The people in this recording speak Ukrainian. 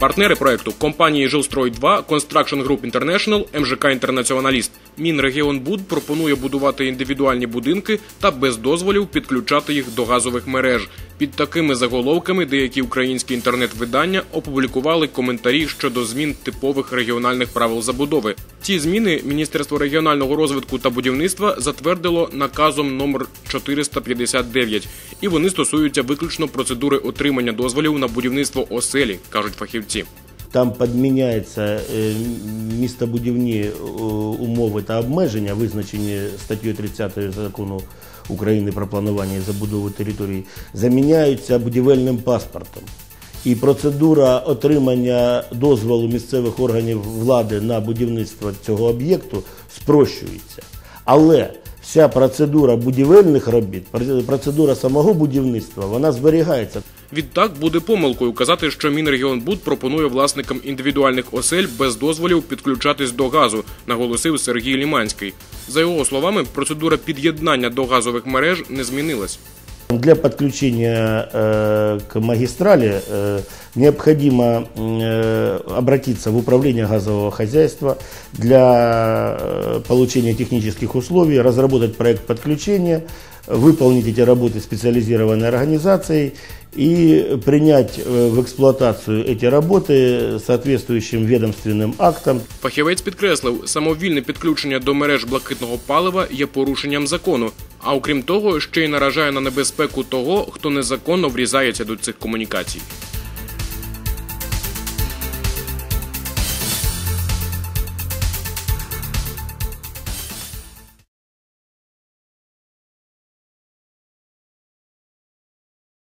Партнери проекту компанії Жилстрой 2 Construction Group International, МЖК Інтернаціоналіст. Мінрегіонбуд пропонує будувати індивідуальні будинки та без дозволів підключати їх до газових мереж. Під такими заголовками деякі українські інтернет-видання опублікували коментарі щодо змін типових регіональних правил забудови. Ці зміни Міністерство регіонального розвитку та будівництва затвердило наказом номер 459, і вони стосуються виключно процедури отримання дозволів на будівництво оселі, кажуть фахівці. Там підміняються е, містобудівні е, умови та обмеження, визначені статтею 30 закону України про планування і забудову території, заміняються будівельним паспортом. І процедура отримання дозволу місцевих органів влади на будівництво цього об'єкту спрощується. Але вся процедура будівельних робіт, процедура самого будівництва, вона зберігається. Відтак буде помилкою казати, що Мінрегіонбуд пропонує власникам індивідуальних осель без дозволів підключатись до газу, наголосив Сергій Ліманський. За його словами, процедура під'єднання до газових мереж не змінилась. Для подключения э, к магистрали э, необходимо э, обратиться в управление газового хозяйства для э, получения технических условий, разработать проект подключения, выполнить эти работы специализированной организацией и принять э, в эксплуатацию эти работы соответствующим ведомственным актом. Фахівець підкреслив, самовільне підключення до мереж блакитного палива є порушенням закону. а окрім того, ще й наражає на небезпеку того, хто незаконно врізається до цих комунікацій.